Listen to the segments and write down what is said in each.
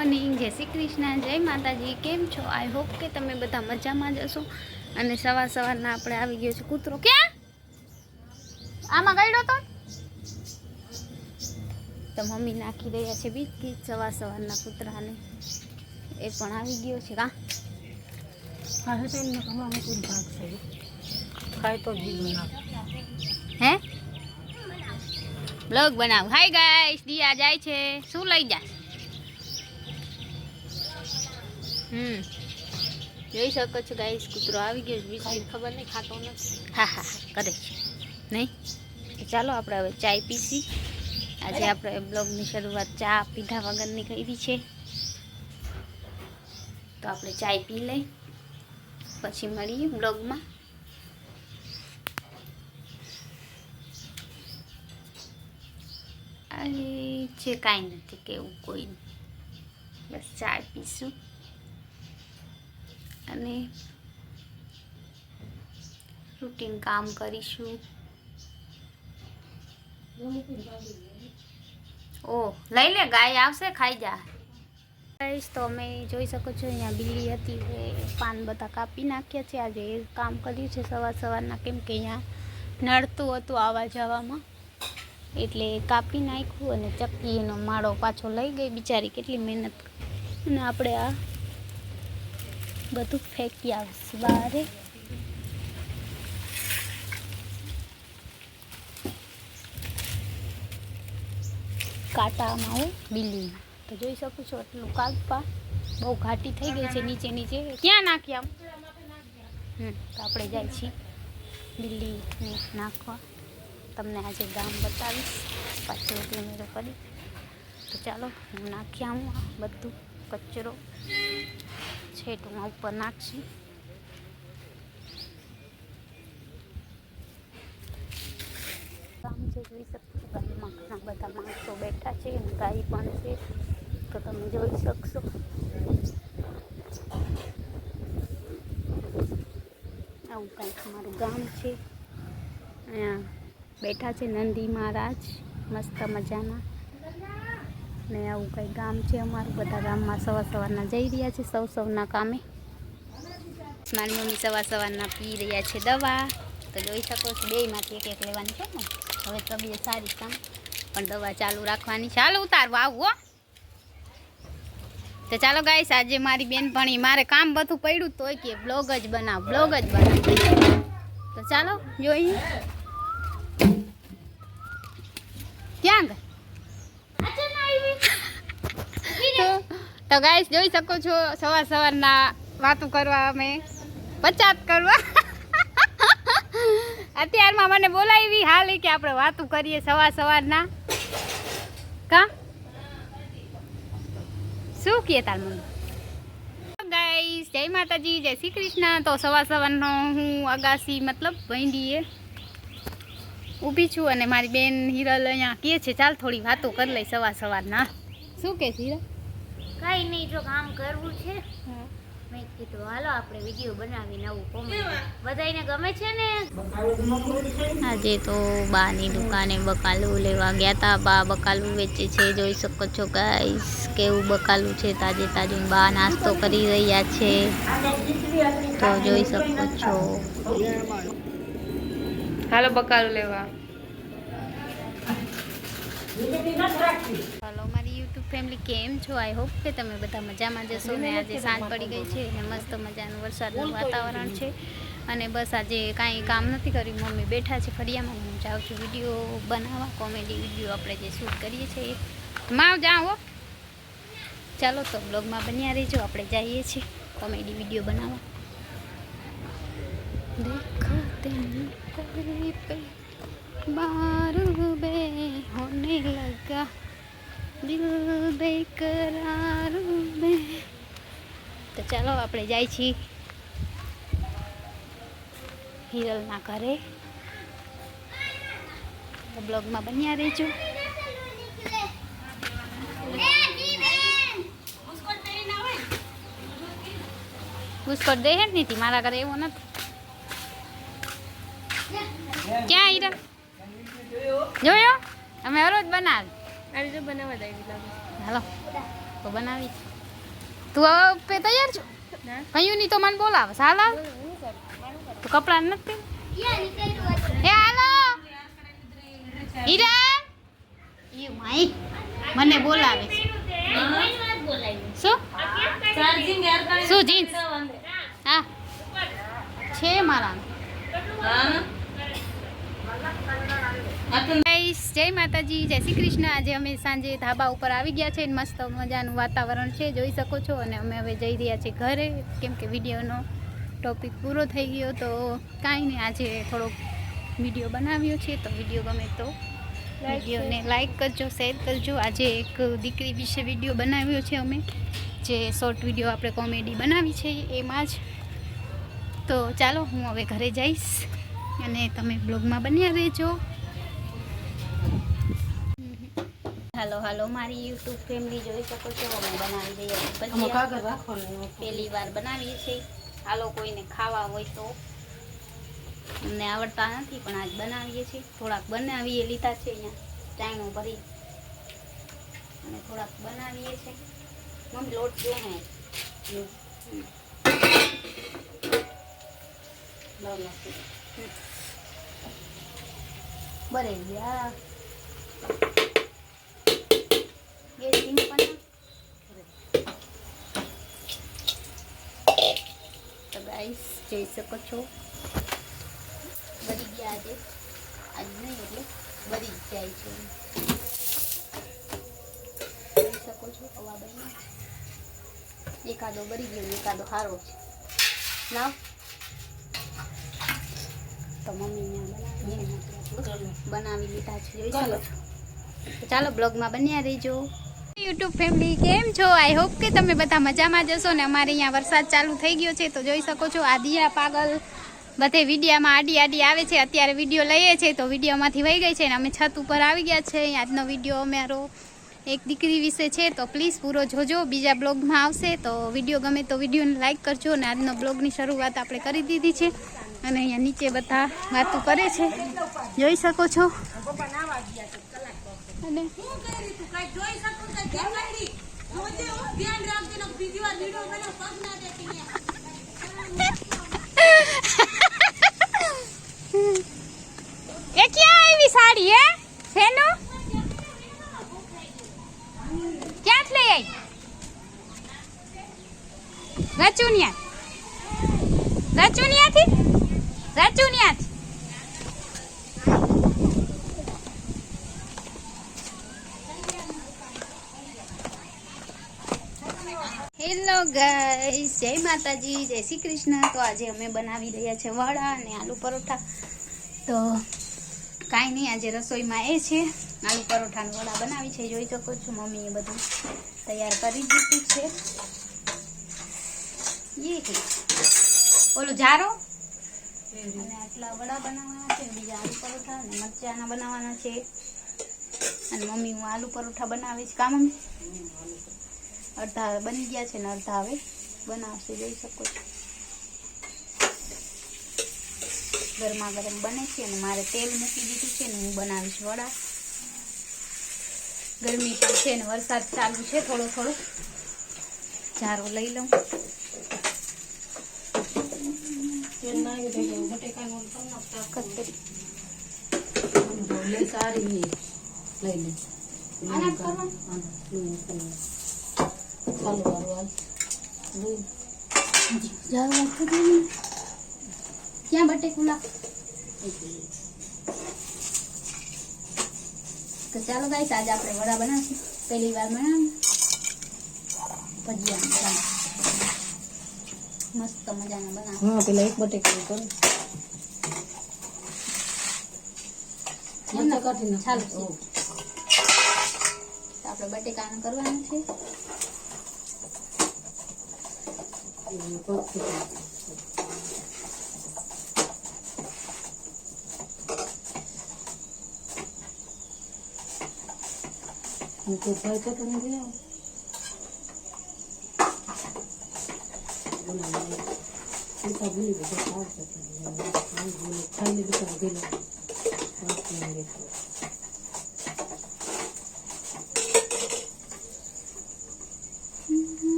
Morning. જય શ્રી કૃષ્ણ. જય માતાજી. કેમ છો? આઈ હોપ કે તમે બધા મજામાં જ હશો. અને સવાર સવારના આપણે આવી ગયો છે કૂતરો. ક્યાં? આમાં ગયડો તો? તો મમ્મી નાખી રહ્યા છે બિસ્કીટ સવાર સવારના કૂતરાને. એ પણ આવી ગયો છે. કા હે બ્લોગ બનાવ. હાય ગાઈસ દિયા જાય છે. શું લઈ જાય હમ. જોઈ શકો છો ગાઈસ કૂતરો આવી ગયો છે. ખબર નહીં ખાતો નથી. હા હા કરે છે. નહીં? ચાલો આપણે હવે ચાય પીસી. આજે આપણે બ્લોગની શરૂઆત ચા પીધા વગરની કરી છે. તો આપણે ચાય પી લઈ પછી મળીએ બ્લોગમાં. છે કાંઈ નથી કેવું કોઈ બસ ચા પીશું. અને રૂટીન કામ કરીશું. ઓ, લઈ લે, ગાય આવશે, ખાઈ જા. ગાઈશ તો અમે જોઈ શકો છો, અહીંયા બિલ્લી હતી, એ પાન બધા કાપી નાખ્યા છે. આજે એ કામ કર્યું છે સવાર સવારના, કેમ કે અહીંયા નડતું હતું આવવા જવામાં. એટલે કાપી નાખ્યું અને ચક્કી એનો માળો પાછો લઈ ગઈ બિચારી, કેટલી મહેનત અને આપણે આ બધું ફેંકી આવશે. બારે કાંટામાં હું બિલ્લી તો જોઈ શકું છો એટલું કાગપા બહુ ઘાટી થઈ ગઈ છે નીચે નીચે. ક્યાં નાખી આમ? હમ, તો આપણે જાય છીએ બિલ્લીને નાખવા. તમને આજે ગામ બતાવીશ. પાછળ કિલોમીટર કરી. તો ચાલો, હું નાખી આવું બધું કચરો. છેટમાં ઉપર નાખશું. ગામ છે જોઈ શકશો ગામમાં ઘણા બધા માણસો બેઠા છે અને ગાય પણ છે. તો તમે જોઈ શકશો. આવું કંઈક મારું ગામ છે. અહીંયા બેઠા છે નંદી મહારાજ. મસ્ત મજાના. ને આવું કંઈ ગામ છે અમારું, બધા ગામમાં સવાર સવારના જઈ રહ્યા છે, સૌ સૌના કામે. મારી મમ્મી સવાર સવારના પી રહ્યા છે દવા. તો જોઈ શકો છો, બેયમાંથી એક એક લેવાની છે ને. હવે તબિયત સારી કામ પણ દવા ચાલુ રાખવાની. ચાલો ઉતારવા આવું તો ચાલો ગાઈસ, આજે મારી બેનપણી, મારે કામ બધું પડ્યું તોય કે બ્લોગ જ બનાવ, બ્લોગ જ બનાવ. તો ચાલો જોઈએ ક્યાં ગઈ તો- ગાઈસ જોઈ શકો છો, સવાર સવારના વાતો કરવા અમે પચાત કરવા. અત્યારમાં મને બોલાવી હાલ કે આપણે વાતો કરીએ સવાર સવારના. કા? શું કહે તાર મને ગાઈસ જય માતાજી, જય શ્રી કૃષ્ણ. તો સવાર સવારનો હું અગાસી, મતલબ ભૈંડીએ ઊભી છું અને મારી બેન હિરલ અહીંયા કહે છે, ચાલ થોડી વાતો કરી લઈ સવાર સવારના. શું કહે છે હિરલ? કઈ નહીં જો કામ કરવું છે. મેં કીધું હાલો આપણે વીડિયો બનાવી નવું કોમેન્ટ બધાને ગમે છે ને? આજે તો બાની દુકાને બકાલું લેવા ગયા હતા બા બકાલું વેચે છે જોઈ શકો છો ગાઈસ કેવું બકાલું છે. તાજે તાજું બા નાસ્તો કરી રહ્યા છે. તો જોઈ શકો છો. હાલો બકાલું લેવા. ફેમિલી કેમ છો? આઈ હોપ કે તમે બધા મજામાં જશો ને આજે સાંજ પડી ગઈ છે અને મસ્ત મજાનું વરસાદનું વાતાવરણ છે. અને બસ આજે કાંઈ કામ નથી કર્યું. મમ્મી બેઠા છે ફરિયામાં હું જાઉં છું વીડિયો બનાવવા, કોમેડી વીડિયો આપણે જે શૂટ કરીએ છીએ. માં હો. ચાલો તો બ્લોગમાં બન્યા રહેજો. આપણે જઈએ છીએ કોમેડી વીડિયો બનાવવા. દેખો તેની બાર બે હોને લગા. દિલ બેકરાર તો ચાલો આપણે જાય છીએ હિરલના ઘરે. બ્લોગમાં બન્યા રહેજો. બુસ્કોટ દે જ નથી મારા ઘરે એવો નથી. ક્યાં હીરા? જોયો? અમે હરોજ બનાવી આવી જો બનાવવા દઈ હાલો તો બનાવી તું હવે તૈયાર છો? કયું નહીં તો મને બોલાવે હાલ. તો કપડા નથી એ હાલો. હીરા. એ માઈ મને બોલાવે છે. શું? શું જીન્સ? હા. છે મારા ગાઈસ જય માતાજી જય શ્રી કૃષ્ણ. આજે અમે સાંજે ધાબા ઉપર આવી ગયા છે મસ્ત મજાનું વાતાવરણ છે જોઈ શકો છો. અને અમે હવે જઈ રહ્યા છીએ ઘરે કેમ કે વિડીયોનો ટોપિક પૂરો થઈ ગયો તો કાંઈ નહીં આજે થોડોક વીડિયો બનાવ્યો છે તો વીડિયો ગમે તો વિડીયોને લાઈક કરજો શેર કરજો. આજે એક દીકરી વિશે વીડિયો બનાવ્યો છે અમે જે શોર્ટ વીડિયો આપણે કોમેડી બનાવી છે એમાં જ. તો ચાલો હું હવે ઘરે જઈશ અને તમે બ્લોગમાં બન્યા રહેજો. હાલો હાલો મારી યુટ્યુબ ફેમિલી જોઈ શકો છો અમે બનાવી દઈએ ભજીયા પહેલી વાર બનાવીએ છીએ. હાલો કોઈને ખાવા હોય તો. અમને આવડતા નથી પણ આજ બનાવીએ છીએ. થોડાક બનાવીએ લીધા છે અહીંયા ચાયણું ભરી. અને થોડાક બનાવીએ છીએ. મમ્મી લોટ જો હે. બરે ગયા. ગેસ સિંગ પણ તો ગાઈસ જોઈ શકો છો. બરી ગયા આજે આજ નહીં એટલે બરી જાય છે. જોઈ શકો છો હવા બની એકાદો બની ગયો એકાદો સારો છે. લાવ તો મમ્મીને બનાવી લીધા છે. તો ચાલો બ્લોગમાં બન્યા રહીજો. યુટ્યુબ ફેમિલી કેમ છો? આઈ હોપ કે તમે બધા મજામાં જશો ને અમારે અહીંયા વરસાદ ચાલુ થઈ ગયો છે, તો જોઈ શકો છો આ દિયા પાગલ બધે વિડીયામાં આડી આડી આવે છે. અત્યારે વીડિયો લઈએ છીએ તો વિડીયોમાંથી વહી ગઈ છે ને અમે છત ઉપર આવી ગયા છે. આજનો વીડિયો અમારો એક દીકરી વિશે છે, તો પ્લીઝ પૂરો જોજો. બીજા બ્લોગમાં આવશે, તો વીડિયો ગમે તો વિડીયોને લાઈક કરજો અને આજનો બ્લોગની શરૂઆત આપણે કરી દીધી છે. અને અહીંયા નીચે બધા વાતો કરે છે. જોઈ શકો છો. અને એ ક્યાં આવી સાડી હે? શેનો? ક્યાંથી લઈ આવી રચુનિયા રચુનિયાથી? રચુનિયાથી હેલો ગાઈસ જય માતાજી, જય શ્રી કૃષ્ણ. તો આજે અમે બનાવી રહ્યા છે વડા અને આલુ પરોઠા. તો કાંઈ નહીં, આજે રસોઈમાં એ છે. આલુ પરોઠાનું વડા બનાવી છે, જોઈ શકો છો. મમ્મીએ બધું તૈયાર કરી દીધું છે. એ ઓલું જારો? અને આટલા વડા બનાવવાના છે બીજા આલુ પરોઠા અને મરચાના બનાવવાના છે. અને મમ્મી, હું આલુ પરોઠા બનાવીશ. કા મમ્મી? અડધા બની ગયા છે ને અડધા હવે. બનાવશે જોઈ શકો છો. ગરમા ગરમ બને છે અને મારે તેલ મૂકી દીધું છે ને હું બનાવીશ વડા. ગરમી પણ છે ને વરસાદ ચાલુ છે થોડો થોડો. ચારો લઈ લઉં. કતરી આના કરવાનું? જાવ રાખો દે ને. ક્યાં બટેકુલા તો ચાલો ગાઈસ આજે આપણે વડા બનાવશું પહેલી વાર બનાવ્યું ભજીયા બનાવ મસ્ત મજાના બનાવ હા પેલા એક બટેકાનું કરો એમને કાઢી નાખો. ચાલો તો આપણે બટેકાનું કરવાનું છે હું તો ફ્રાય ચટણી લઈ આવું. બનાવી લઈ. એ તો ભૂલી ગઈ, બસ આ ચટણી લઈ આવું. આ ભૂલી. ખાઈ લીધું તો ભૂલી ગઈ. વાત નહીં રહેતી. હમ.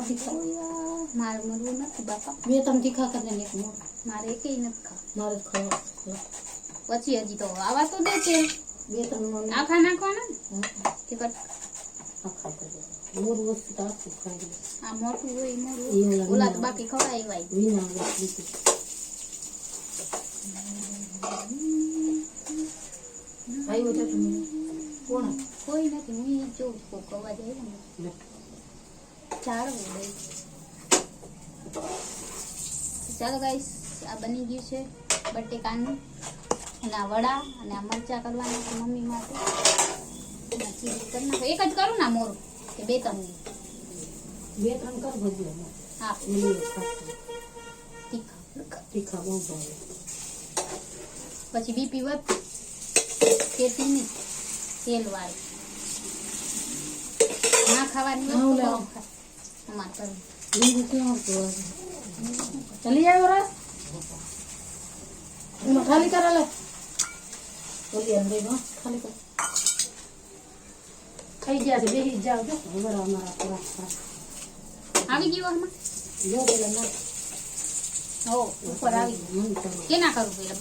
તાર ખાવા મારે નથી બાપા. બે ત્રણ તીખા કરીને એક મારે. એકેય નથી ખાવ. મારે ખાવા પછી હજી તો આવા તો દે છે. બે ત્રણ આખા નાખવાના ને? કટ આખા કરી વસ્તુ તો આખું ખાઈ આ મોટું હોય ઈ ઈ ઓલા ઓલા તો બાકી ખવડાય વાય વિના આવ્યો છે કોણ? કોઈ નથી હું જોઉં કોક અવાજ આવ્યો ને. ચાલો ગાઈસ આ બની ગયું છે બટેકાનું. અને આ વડા અને આ મરચા કરવાના છે મમ્મી માટે. કરી નાખો. એક જ કરું ના મોરું? કે બે ત્રણ? બે ત્રણ કર ભજીયા હા. તીખા. તીખા બહુ ભાવે. પછી બીપી વધ. તેલ વાળું ના ખાવાની હા, વસ્તુ ઓલા. બહુ ખાય. અમારે કરવું લીંબુ ક્યાં હતું આજે? ચલી આવ્યો રસ એમાં ખાલી કરે લે ઓલી અંદરમાં ખાલી કર ખાઈ ગયા છે બેસી જ જાવ છો હવે અમારા ખોરાક ખા. આવી ગયું આમાં જો પેલા ના હો ઉપર આવી ગયું મન કરો કેના કરવું પેલા